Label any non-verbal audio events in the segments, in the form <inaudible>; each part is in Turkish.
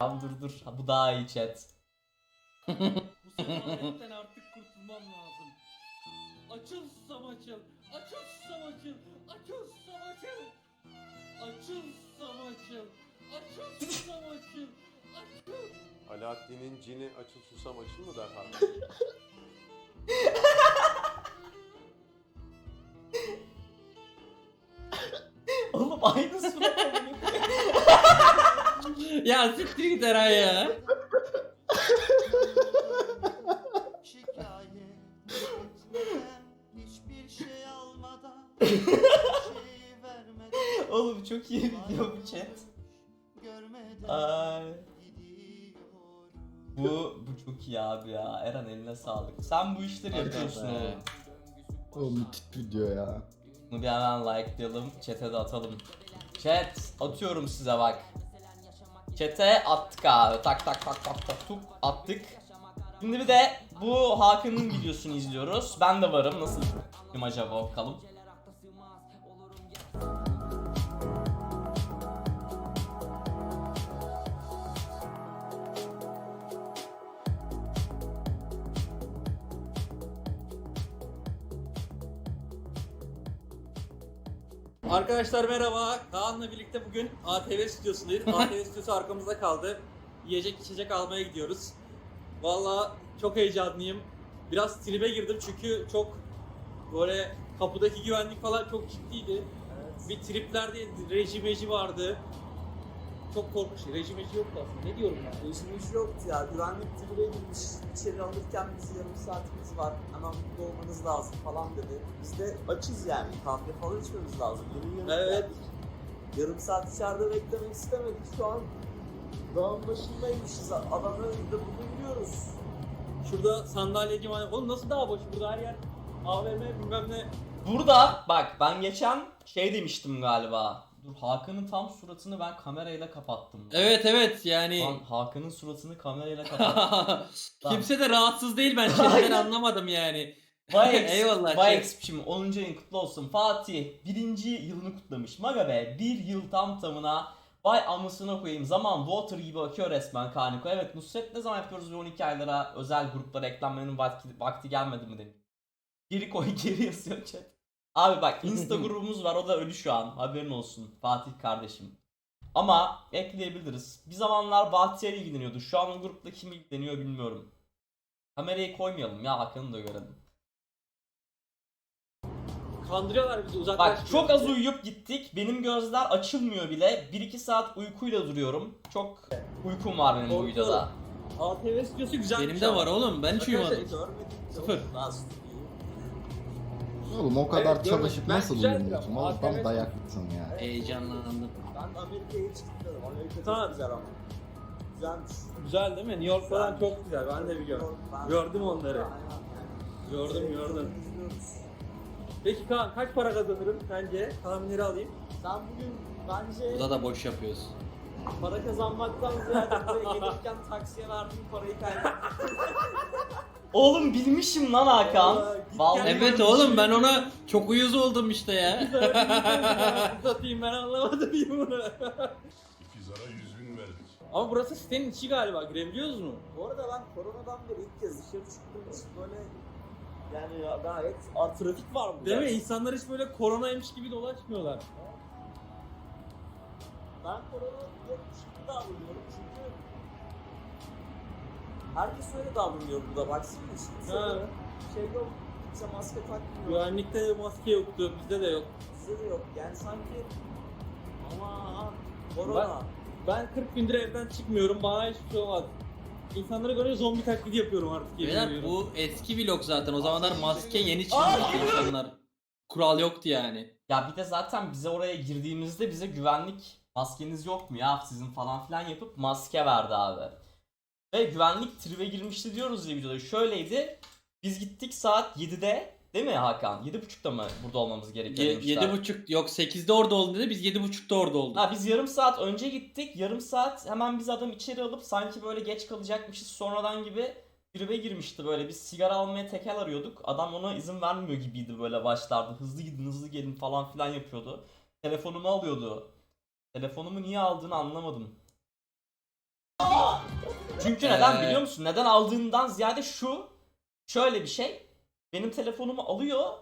Tamam dur dur. Bu daha iyi chat. <laughs> Bu sefaletten artık kurtulmam lazım. Açıl susam açıl. Açıl susam açıl. Açıl susam açıl. Açıl susam açıl. Açıl susam açıl. Açıl. Alaaddin'in cini açıl susam açıl mı der Hakan? <laughs> Oğlum aynı surat <laughs> ya siktir git Eray ya. Şikayet etmeden hiçbir şey almadan şeyi vermeden Oğlum çok iyi video bu chat. görmeden Ay. Bu bu çok iyi abi ya. Eren eline sağlık. Sen bu işleri yapıyorsun oğlum. O müthiş video ya. Bunu bir hemen likelayalım. Chat'e de atalım. Chat atıyorum size bak. Chat'e attık abi. Tak tak tak tak tak tuk attık. Şimdi bir de bu Hakan'ın videosunu izliyoruz. Ben de varım. Nasıl acaba bakalım. Arkadaşlar merhaba. Kaan'la birlikte bugün ATV stüdyosundayız. <laughs> ATV stüdyosu arkamızda kaldı. Yiyecek içecek almaya gidiyoruz. Valla çok heyecanlıyım. Biraz tribe girdim çünkü çok böyle kapıdaki güvenlik falan çok ciddiydi. Bir tripler değildi. Reji meji vardı. Çok korkunç. Reji meji yoktu aslında. Ne diyorum ben? Değişmiş yoktu ya. Güvenlik tribe girmiş. İçeri alırken biz yarım saatimiz var. Hemen burada olmanız lazım falan dedi. Biz de açız yani. Kahve falan içmemiz lazım. Yeni yeni Evet. geldik. Yarım saat içeride beklemek istemedik. Şu an dağın başındaymışız. Adamı da bugün gidiyoruz. Şurada sandalyeci var. Oğlum nasıl daha boş? Burada her yer AVM bilmem ne. Burada bak ben geçen şey demiştim galiba. Dur Hakan'ın tam suratını ben kamerayla kapattım. Evet evet yani. Lan Hakan'ın suratını kamerayla kapattım. <laughs> Kimse de rahatsız değil ben şeyden anlamadım yani. Bayex, Eyvallah, Bayex şimdi 10. ayın kutlu olsun. Fatih birinci yılını kutlamış. Maga be bir yıl tam tamına Vay amısına koyayım zaman water gibi akıyor resmen Kaniko. Evet Nusret ne zaman yapıyoruz ve 12 aylara özel gruplara eklenmenin vakti, vakti gelmedi mi demiş. Geri koy <laughs> geri yazıyor chat. Abi bak insta grubumuz var o da ölü şu an haberin olsun Fatih kardeşim. Ama ekleyebiliriz. Bir zamanlar Bahtiyar ilgileniyordu. Şu an o grupta kim ilgileniyor bilmiyorum. Kamerayı koymayalım ya Hakan'ı da görelim. Kandırıyorlar bizi uzaklaş. Bak çok az uyuyup gittik. Benim gözler açılmıyor bile. 1-2 saat uykuyla duruyorum. Çok uykum var benim bu Korkuyorum. videoda. ATV stüdyosu güzel. Benim de var oğlum ben hiç uyumadım. Görmedik. Sıfır. Oğlum o kadar Evet, çalışıp nasıl uyumuyorsun? Oğlum tam dayaklısın ya. Heyecanlandım. Ben Amerika'ya hiç gitmedim. Amerika Tamam. çok güzel ama. Güzelmiş. Güzel değil mi? New York falan çok güzel. Ben de biliyorum. Ben- Gördüm onları. Gördüm gördüm. Peki Kaan kaç para kazanırım sence? Tahminleri alayım. Ben bugün bence Burada da boş yapıyoruz. para kazanmaktan ziyade buraya gelirken taksiye verdiğim parayı kaybettim. <laughs> Oğlum bilmişim lan Hakan. Vallahi Evet oğlum bir ben şey- ona çok uyuz oldum işte ya. <laughs> Satayım ben anlamadım bunu. Pizara 100 bin verdik. Ama burası sitenin içi galiba. Girebiliyoruz mu? Bu arada ben koronadan beri ilk kez dışarı çıktığım için böyle yani ya gayet Aa, trafik var burada. Değil mi? İnsanlar hiç böyle koronaymış gibi dolaşmıyorlar. Ben korona yokmuş gibi davranıyorum çünkü herkes öyle davranıyor burada baksana hiç Ha. şey yok. Kimse maske takmıyor. Güvenlikte de maske yoktu. Bizde de yok. Bizde de yok. Yani sanki ama korona. Ben 40 gündür evden çıkmıyorum. Bana hiçbir şey olmaz. İnsanlara göre zombi taklidi yapıyorum artık. Beyler bu eski vlog zaten. O zamanlar maske yeni Aa, çıkmıştı insanlar. Kural yoktu yani. Ya bir de zaten bize oraya girdiğimizde bize güvenlik maskeniz yok mu ya sizin falan filan yapıp maske verdi abi. Ve güvenlik tribe girmişti diyoruz ya videoda. Şöyleydi. Biz gittik saat 7'de değil mi Hakan? 7.30'da mı burada olmamız gerekiyor Ye- demişler. Yedi buçuk yok 8'de orada oldu dedi. Biz yedi buçukta orada olduk. Ha biz yarım saat önce gittik. Yarım saat hemen biz adam içeri alıp sanki böyle geç kalacakmışız sonradan gibi tribe girmişti böyle. Biz sigara almaya tekel arıyorduk. Adam ona izin vermiyor gibiydi böyle başlarda. Hızlı gidin hızlı gelin falan filan yapıyordu. Telefonumu alıyordu. Telefonumu niye aldığını anlamadım. Çünkü neden Ee, biliyor musun? Neden aldığından ziyade şu şöyle bir şey. Benim telefonumu alıyor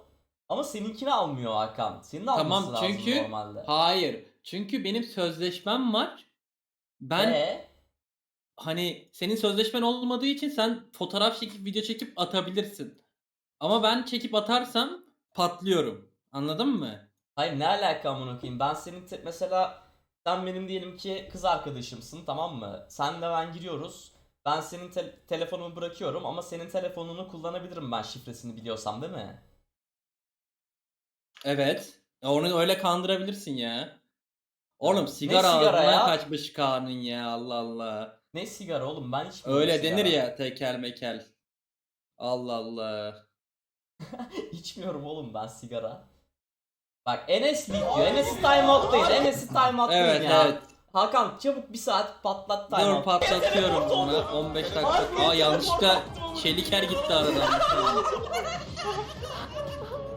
ama seninkini almıyor Hakan. Senin alması Tamam, lazım çünkü- normalde. Hayır. Çünkü benim sözleşmem var. Ben Ee? hani senin sözleşmen olmadığı için sen fotoğraf çekip video çekip atabilirsin. Ama ben çekip atarsam patlıyorum. Anladın mı? Hayır ne alaka amına koyayım? Ben senin te- mesela sen benim diyelim ki kız arkadaşımsın tamam mı? Senle ben giriyoruz. Ben senin te- telefonumu bırakıyorum ama senin telefonunu kullanabilirim ben şifresini biliyorsam değil mi? Evet. Onu öyle kandırabilirsin ya. Oğlum sigara, sigara ağzından ya? kaçmış Kaan'ın ya Allah Allah. Ne sigara oğlum ben içmiyorum Öyle sigara. denir ya tekel mekel. Allah Allah. <laughs> İçmiyorum oğlum ben sigara. Bak Enes Lig diyor. Enes'i timeout'tayız. Enes'i timeout'tayız Evet ya. evet. Hakan çabuk bir saat patlat Dur timeout. patlatıyorum ona 15 dakika. Aa yanlışlıkla çeliker gitti aradan.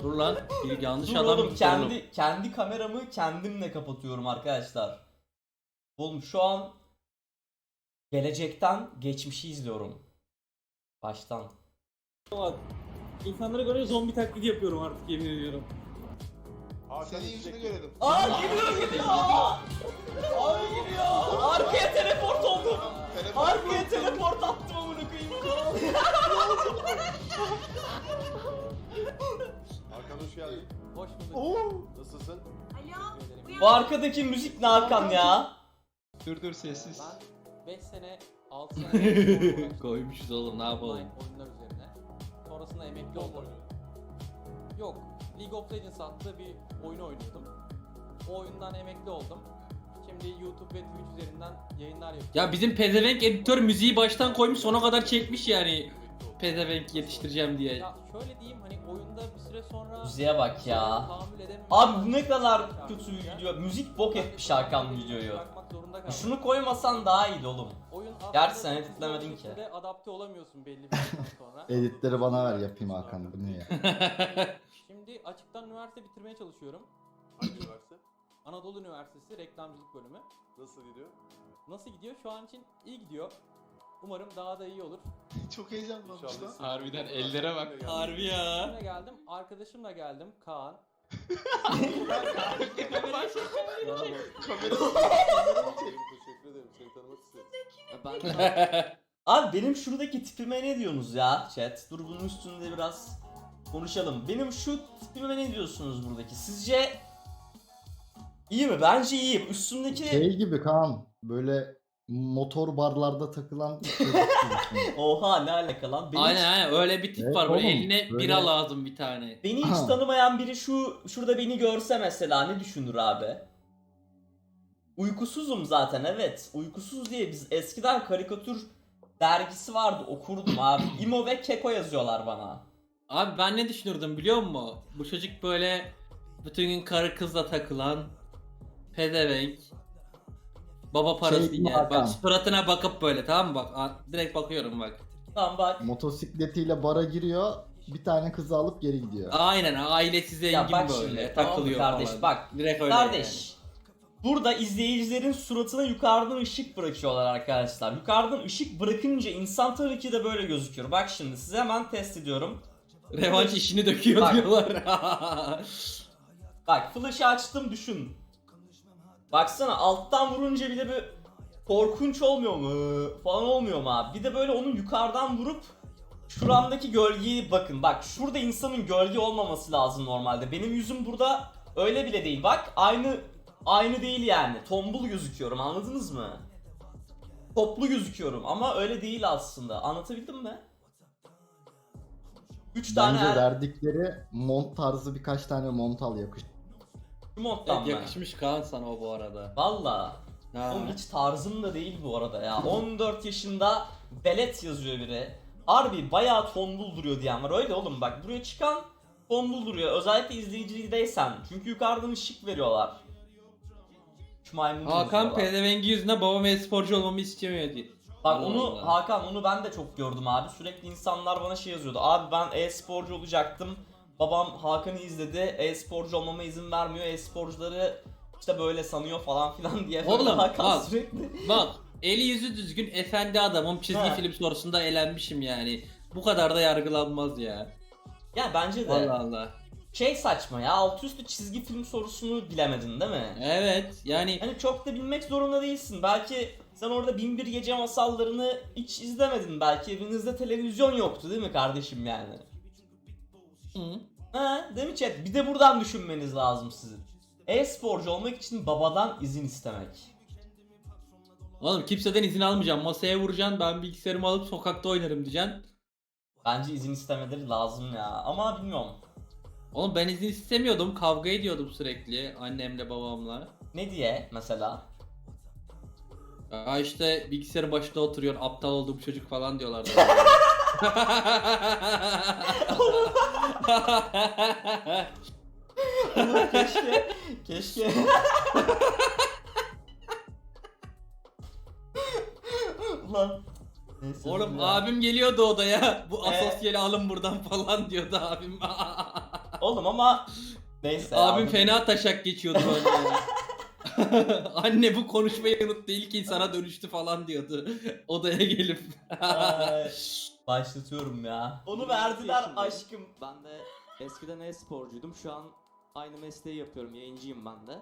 Dur lan bir yanlış Dur adam oğlum gitti oğlum. kendi kendi kameramı kendimle kapatıyorum arkadaşlar. Oğlum şu an gelecekten geçmişi izliyorum. Baştan. İnsanlara göre zombi taklidi yapıyorum artık yemin ediyorum. Hakan'ın yüzünü görelim. Aa giriyor gidiyor. Abi giriyor. Arkaya teleport oldum. Arkaya teleport attım amına koyayım. Hakan hoş geldin. Hoş bulduk. Nasılsın? Bu arkadaki müzik ne Hakan ya? Dur dur sessiz. Ben 5 sene 6 sene <laughs> <laughs> Koymuşuz oğlum ne yapalım. oyunlar üzerine. Sonrasında emekli oldum. Yok, League of Legends adlı bir oyunu oynuyordum. O oyundan emekli oldum. Şimdi YouTube ve Twitch üzerinden yayınlar yapıyorum. Ya bizim pezevenk editör müziği baştan koymuş sona kadar çekmiş yani. Pezevenk yetiştireceğim diye. Ya şöyle diyeyim hani oyunda bir süre sonra Müziğe bak ya. tahammül edemiyorum. Abi bu ne kadar kötü video. Müzik bok etmiş Hakan videoyu. Zorunda kaldım. Şunu koymasan daha iyiydi oğlum. Oyun Gerçi sen editlemedin ki. adapte olamıyorsun belli bir süre sonra. <laughs> Editleri bana ver yapayım Hakan. Bu ne ya? <laughs> Şimdi açıktan üniversite bitirmeye çalışıyorum. Hangi üniversite? Anadolu Üniversitesi reklamcılık bölümü. Nasıl gidiyor? Nasıl gidiyor? Şu an için iyi gidiyor. Umarım daha da iyi olur. <laughs> Çok heyecanlanmış lan. İnşallah. Harbiden ellere bak. Harbi ya. Kimle geldim? Arkadaşımla geldim. Kaan. Teşekkür ederim. Seni tanımak istedim. Abi benim şuradaki tipime ne diyorsunuz ya chat? Dur bunun üstünde biraz konuşalım. Benim şu tipime ne diyorsunuz buradaki? Sizce iyi mi? Bence iyi. Üstündeki Şey gibi Kaan. Böyle motor barlarda takılan. <laughs> Oha ne alaka lan? Beni, Aynen aynen öyle bir tip Evet var böyle oğlum, eline böyle- bira lazım bir tane. beni hiç tanımayan biri şu şurada beni görse mesela ne düşünür abi? Uykusuzum zaten evet. Uykusuz diye biz eskiden karikatür dergisi vardı okurdum abi. İmo ve Keko yazıyorlar bana. Abi ben ne düşünürdüm biliyor musun? Bu çocuk böyle bütün gün karı kızla takılan pezevenk baba parası Şey yer. Hakan? Bak suratına bakıp böyle tamam mı bak a- direkt bakıyorum bak. Tamam bak. Motosikletiyle bara giriyor. Bir tane kızı alıp geri gidiyor. Aynen ailesi zengin Ya bak böyle şimdi, tamam mı takılıyor kardeş, falan. bak. Direkt öyle Kardeş. Burada izleyicilerin suratına yukarıdan ışık bırakıyorlar arkadaşlar. Yukarıdan ışık bırakınca insan tabii ki de böyle gözüküyor. Bak şimdi size hemen test ediyorum. Revanş işini döküyor Bak. diyorlar. <laughs> Bak flash'ı açtım düşün. Baksana alttan vurunca bir de bir korkunç olmuyor mu falan olmuyor mu abi? Bir de böyle onu yukarıdan vurup şuramdaki gölgeyi bakın. Bak şurada insanın gölge olmaması lazım normalde. Benim yüzüm burada öyle bile değil. Bak aynı aynı değil yani. Tombul gözüküyorum anladınız mı? Toplu gözüküyorum ama öyle değil aslında. Anlatabildim mi? 3 tane Bence er- verdikleri mont tarzı birkaç tane mont al yakış. şu monttan evet, mı? yakışmış Kaan sana o bu arada. Valla. Ha. Oğlum hiç tarzım da değil bu arada ya. 14 yaşında belet yazıyor biri. Harbi bayağı tombul duruyor diyen var. Öyle oğlum bak buraya çıkan tombul duruyor. Özellikle izleyicideysen. Çünkü yukarıdan ışık veriyorlar. Şu maymun Hakan yazıyorlar. pezevengi yüzünden babam e-sporcu olmamı istemiyor diye. Bak Allah onu Allah. Hakan onu ben de çok gördüm abi. Sürekli insanlar bana şey yazıyordu. Abi ben e-sporcu olacaktım. Babam Hakan'ı izledi. E-sporcu olmama izin vermiyor. E-sporcuları işte böyle sanıyor falan <laughs> filan diye. Oğlum, Hakan bak. sürekli Bak Eli yüzü düzgün efendi adamım çizgi Ha. film sorusunda elenmişim yani. Bu kadar da yargılanmaz ya. Ya bence de Allah Allah. şey saçma ya altı üstü çizgi film sorusunu bilemedin değil mi? Evet yani Hani çok da bilmek zorunda değilsin. Belki sen orada bin bir gece masallarını hiç izlemedin. Belki evinizde televizyon yoktu değil mi kardeşim yani? Hı. Ha, değil mi chat? Bir de buradan düşünmeniz lazım sizin. E-sporcu olmak için babadan izin istemek. Oğlum kimseden izin almayacağım. Masaya vuracaksın ben bilgisayarımı alıp sokakta oynarım diyeceksin. Bence izin istemeleri lazım ya. Ama bilmiyorum. Oğlum ben izin istemiyordum. Kavga ediyordum sürekli annemle babamla. Ne diye mesela? Ya işte bilgisayarın başında oturuyorsun aptal olduğum çocuk falan diyorlardı. <laughs> keşke, keşke. Ulan. Neyse, Oğlum ya. abim geliyordu odaya. Bu Ee? asosyali alın buradan falan diyordu abim. Oğlum ama neyse. abim abi. fena taşak geçiyordu böyle. <laughs> <laughs> Anne bu konuşmayı unuttu ilk insana dönüştü falan diyordu. <laughs> Odaya gelip. Ay, <laughs> Başlatıyorum ya. Onu verdiler aşkım. Ben de eskiden e-sporcuydum. Şu an aynı mesleği yapıyorum. Yayıncıyım ben de.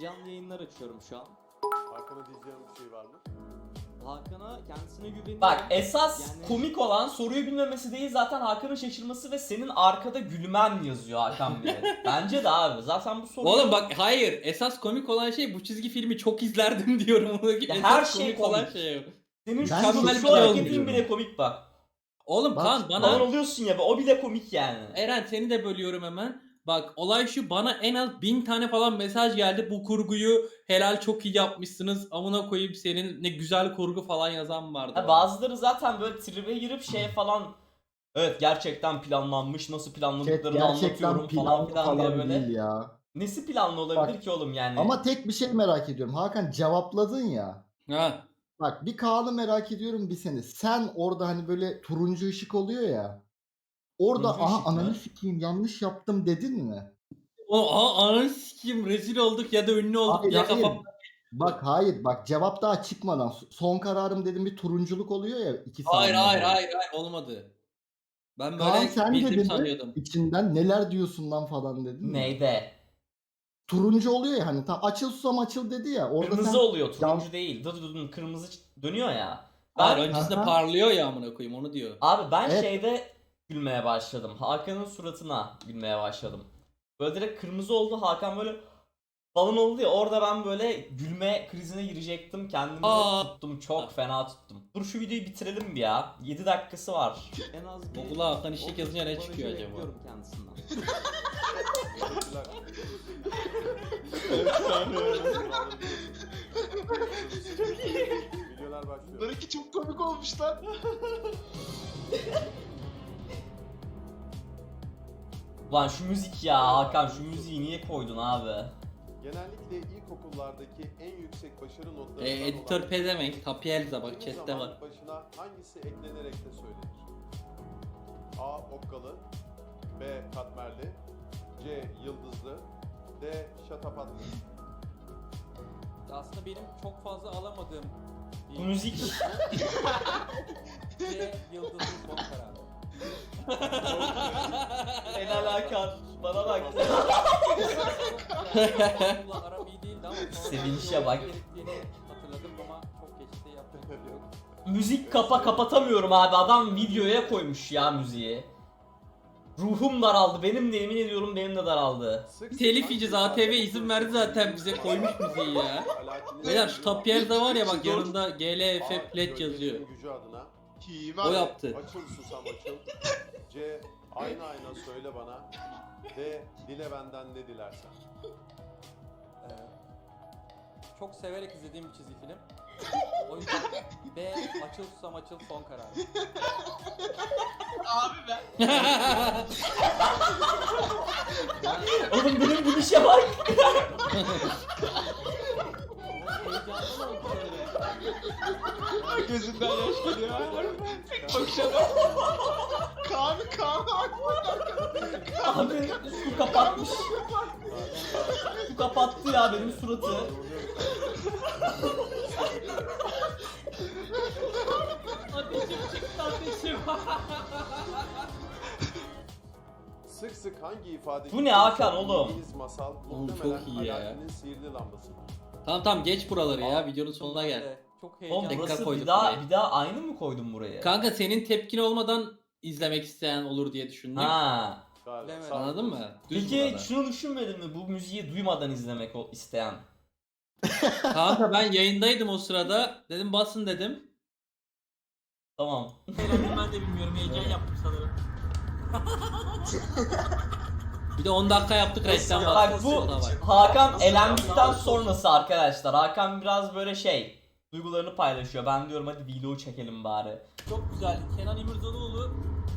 Canlı yayınlar açıyorum şu an. Hakan'a diyeceğim bir şey var mı? Hakan'a kendisine güveniyorum. Bak esas Yani- komik olan soruyu bilmemesi değil zaten Hakan'ın şaşırması ve senin arkada gülmen yazıyor Hakan Bey. <laughs> Bence de abi zaten bu soru Oğlum bak hayır esas komik olan şey bu çizgi filmi çok izlerdim <laughs> diyorum. Ya esas her şey olan komik. şey o. senin şu, Ben şu, hareketin olmuyorum. bile komik bak. Oğlum Bak, Kaan bana Falan oluyorsun ya o bile komik yani. Eren seni de bölüyorum hemen. Bak olay şu bana en az bin tane falan mesaj geldi. Bu kurguyu helal çok iyi yapmışsınız. Amına koyayım senin ne güzel kurgu falan yazan vardı. Ha, bana. bazıları zaten böyle tribe girip şey falan Evet gerçekten planlanmış nasıl Chat planladıklarını gerçekten anlatıyorum falan planlı filan falan, diye böyle. değil ya. Nesi planlı olabilir Bak, ki oğlum yani? Ama tek bir şey merak ediyorum. Hakan cevapladın ya. Ha. Bak bir Kaan'ı merak ediyorum bir seni. Sen orada hani böyle turuncu ışık oluyor ya. Orada Turuncu aha mı? ananı sikeyim yanlış yaptım dedin mi? O aha ananı sikeyim rezil olduk ya da ünlü olduk Hayır, ya hayır. kafam. Bak hayır bak cevap daha çıkmadan son kararım dedim bir turunculuk oluyor ya iki Hayır saniye hayır sonra. hayır hayır olmadı. Ben Kaan böyle sen bildim dedin mi? sanıyordum. İçinden neler diyorsun lan falan dedin mi? Neyde? Turuncu oluyor ya hani tam açıl susam açıl dedi ya. Orada Kırmızı sen oluyor turuncu değil. Dı dı dı dı, kırmızı ç- dönüyor ya. Ben, Hayır öncesinde Aha. parlıyor ya amına koyayım onu diyor. abi ben Evet. şeyde gülmeye başladım. Hakan'ın suratına gülmeye başladım. Böyle direkt kırmızı oldu. Hakan böyle falan oldu ya orada ben böyle gülme krizine girecektim. Kendimi Aa. tuttum. Çok fena tuttum. Dur şu videoyu bitirelim bir ya. 7 dakikası var. En az bir Google'a Hakan İşlik 30 yazınca ne çıkıyor acaba? bekliyorum kendisinden. Teşekkürler. Videolar başlıyor. Bunlarınki çok komik olmuş lan. <laughs> Lan şu müzik ya Hakan şu müziği niye koydun abi? Genellikle ilkokullardaki en yüksek başarı notlarından E, editör pezevenk Tapielza bak Kimi chatte var. başına hangisi eklenerek de söylenir? A. Okkalı B. Katmerli C. Yıldızlı D. Şatafatlı Aslında benim çok fazla alamadığım Bu müzik <laughs> C yıldızlı son kararı. Helal Hakan bana bak. Bununla aram iyi değildi ama <laughs> sonra bak. hatırladım ama çok geçti yapacak bir şey yok. müzik kapa kapatamıyorum abi adam videoya koymuş ya müziği. Ruhum daraldı benim de yemin ediyorum benim de daraldı. Telif yiyeceğiz ATV izin verdi zaten bize koymuş müziği ya. Beyler şu Tapielza var ya bak yanında GLF pledge yazıyor. Gücü adına Kim O abi? yaptı. Açıl susam açıl <laughs> C. Ayna ayna söyle bana D. Dile benden ne dilersen Ee, çok severek izlediğim bir çizgi film. O yüzden <laughs> B açıl susam açıl son kararı. Abi ben. Oğlum benim gülüşe bak. <laughs> ya. Bakışa bak. Kaan, Kaan aklımda. Abi su kapatmış. su kapattı ya benim suratı. ateşim çıktı ateşim. Sık sık hangi ifade... Bu ne Hakan oğlum? İngiliz masal Oğlum çok iyi ya. Alaaddin'in sihirli lambasıdır. Tamam tamam geç buraları ya videonun sonuna gel. Çok Oğlum heyecanlı. Dakika burası bir koyduk daha, buraya. bir daha aynı mı koydun buraya? Kanka senin tepkin olmadan izlemek isteyen olur diye düşündük. Ha. Galiba. Bilemedim. Sağ olun. Anladın mı? Düz Peki burada. şunu düşünmedin mi? Bu müziği duymadan izlemek o- isteyen. <laughs> Kanka ben yayındaydım o sırada. Dedim basın dedim. Tamam. Ben de bilmiyorum. Heyecan yaptım sanırım. <laughs> Bir de 10 dakika yaptık reklam bu O da var. Hakan elendikten sonrası arkadaşlar. Hakan biraz böyle şey duygularını paylaşıyor. Ben diyorum hadi vlog çekelim bari. Çok güzel. Kenan İmirzalıoğlu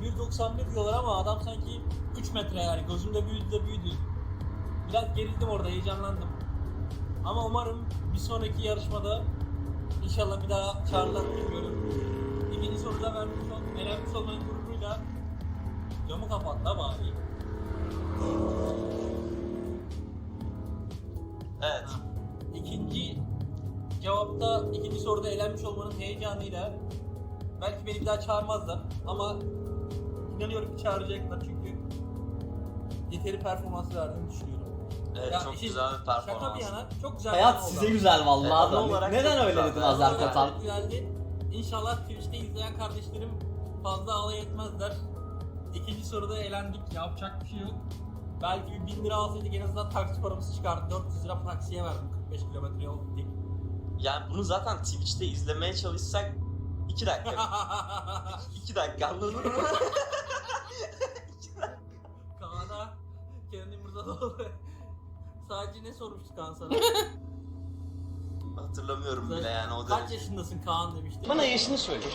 1.91 diyorlar ama adam sanki 3 metre yani. Gözümde büyüdü de büyüdü. Biraz gerildim orada, heyecanlandım. Ama umarım bir sonraki yarışmada inşallah bir daha çağırırlar bilmiyorum. İkinci soruda vermiş oldum. Elenmiş olmanın gururuyla camı kapattı ama abi. Evet. İkinci cevapta, ikinci soruda elenmiş olmanın heyecanıyla belki beni bir daha çağırmazlar ama inanıyorum ki çağıracaklar çünkü yeteri performans verdiğimi düşünüyorum. Evet Ya çok işin- güzel bir Şaka performans. bir yana çok güzel Hayat oldu. size güzel vallahi Evet, da. olarak Neden çok öyle güzel. dedin olarak Kotan? Çok güzeldi. İnşallah Twitch'te izleyen kardeşlerim fazla alay etmezler. İkinci soruda elendik. Yapacak bir şey yok. Belki bir 1000 lira alsaydık en azından taksi paramız çıkardı. 400 lira taksiye verdim 45 kilometre yol gittik. Yani bunu zaten Twitch'te izlemeye çalışsak 2 dakika. <laughs> 2 dakika anladın mı? Kaan'a kendi İmrzalıoğlu sadece ne sormuştu Kaan sana? Hatırlamıyorum bile yani o Kaç derece. yaşındasın Kaan demişti. Bana yaşını söyle.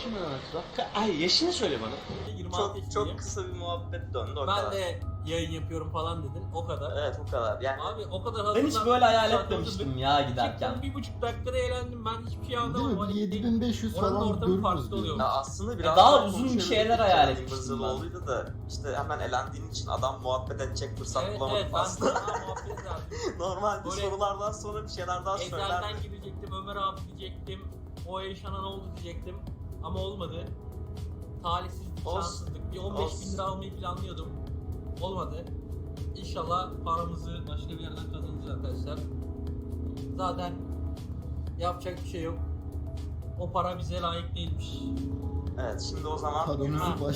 Ay yaşını söyle bana. 26 Çok yaşındayım. çok kısa bir muhabbet döndü o Ben kadar. de yayın yapıyorum falan dedin. O kadar. Evet o kadar. Yani Abi o kadar Ben hiç böyle hayal etmemiştim ya giderken. Çıktım bir buçuk dakikada eğlendim. Ben hiçbir şey Değil anlamadım. mi? Bir Hani 7500 Oranın falan ortamı farklı görürüz oluyor. Ya aslında biraz daha daha uzun bir konuşabilirdik şeyler hayal yani etmiştim. Imrızılıoğlu'ydu da işte hemen elendiğin için adam muhabbet edecek fırsat Evet bulamadım evet ben aslında. sana muhabbet ederdim. <laughs> Normalde Böyle sorulardan sonra bir şeyler daha söylerdim. Ezelden girecektim, Ömer abi diyecektim. O yaşanan oldu diyecektim. Ama olmadı. Talihsizlik, Olsun. şanssızlık. Bir 15 bin Olsun. lira almayı planlıyordum. Olmadı. İnşallah paramızı başka bir yerden kazanacağız arkadaşlar. Zaten yapacak bir şey yok. O para bize layık değilmiş. Evet şimdi o zaman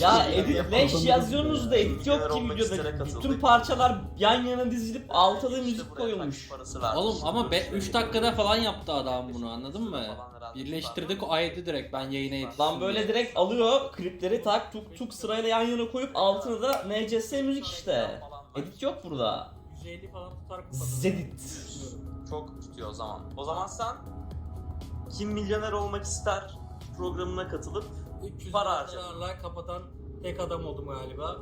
Ya bir yerde edit leş kazanırız yazıyorsunuz da edit yok ki videoda. Bütün parçalar yan yana dizilip işte müzik koyulmuş. Oğlum ama Şimdi 3 şöyle dakikada falan yaptı adam bunu anladın mı? Herhalde Birleştirdik o ayeti direkt ben yayına yetiştim. Lan böyle diye. direkt alıyor klipleri tak tuk tuk sırayla yan yana koyup altına da NCS müzik işte. Edit yok burada. 150 falan tutar. Zedit. Çok tutuyor o zaman. O zaman sen kim milyoner olmak ister programına katılıp 300 Para dolarlarla kapatan tek adam oldum galiba.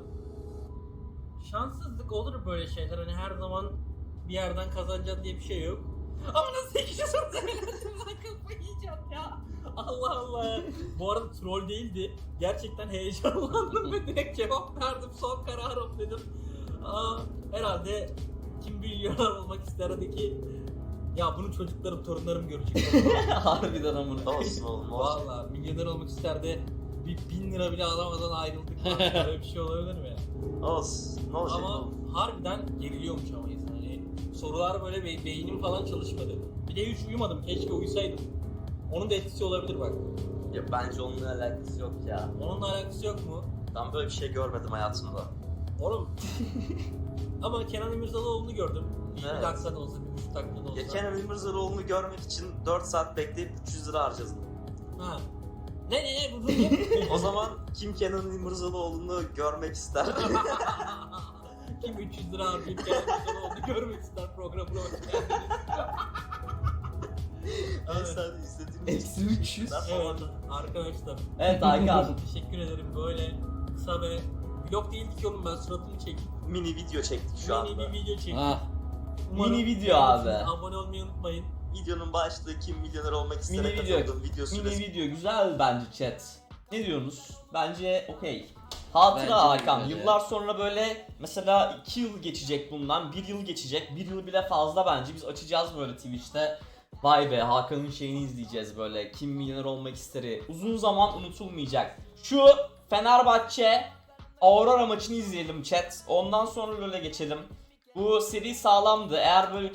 Şanssızlık olur böyle şeyler hani her zaman bir yerden kazanacaksın diye bir şey yok. Ama nasıl ikinci soru söyledim ben kafayı yiyeceğim ya. Allah Allah. Bu arada troll değildi. Gerçekten heyecanlandım ve direkt cevap verdim. Son kararım dedim. Aa, herhalde kim milyoner olmak ister hadi ki ya bunu çocuklarım, torunlarım görecek. <laughs> Harbiden amına. olsun oğlum. Valla milyoner olmak ister de bir bin lira bile alamadan ayrıldık. Böyle bir şey olabilir mi? Olsun. Ne olacak Ama oğlum? harbiden geriliyormuş ama insan. Sorular böyle be- beynim falan çalışmadı. Bir de hiç uyumadım. Keşke uyusaydım. Onun da etkisi olabilir bak. Ya bence onunla alakası yok ya. Onunla alakası yok mu? Ben böyle bir şey görmedim hayatımda. Oğlum. <laughs> ama Kenan İmirzalıoğlu'nu gördüm. Bir, Evet. bir dakika da olsa, bir buçuk dakika da olsa. Ya Kenan İmirzalıoğlu'nu görmek için 4 saat bekleyip 300 lira harcadım. Ha. Ne ne ne bu bu ne? <laughs> o zaman kim Kenan İmirzalıoğlu'nu görmek ister? <laughs> Kim 300 lira harcayıp Kenan İmirzalıoğlu'nu görmek ister programına hoş geldiniz. Sadece izlediğim Eksi 300. Evet arkadaşlar. Evet Hakan. <laughs> Teşekkür ederim böyle kısa ve vlog değildi ki oğlum ben suratımı çektim. mini video çektik şu Mini anda. bir video çektim. Ah Mini video abi. Abone olmayı unutmayın. Videonun başlığı kim milyoner olmak istere Mini video. katıldım video Mini video güzel bence chat. Ne diyorsunuz? Bence okey. Hatıra Bence Hakan. güzel, Yıllar sonra böyle mesela 2 yıl geçecek bundan, 1 yıl geçecek. 1 yıl bile fazla bence. Biz açacağız böyle Twitch'te. Vay be Hakan'ın şeyini izleyeceğiz böyle. Kim milyoner olmak isteri. Uzun zaman unutulmayacak. Şu Fenerbahçe Aurora maçını izleyelim chat. Ondan sonra LoL'e geçelim. Bu seri sağlamdı. Eğer böyle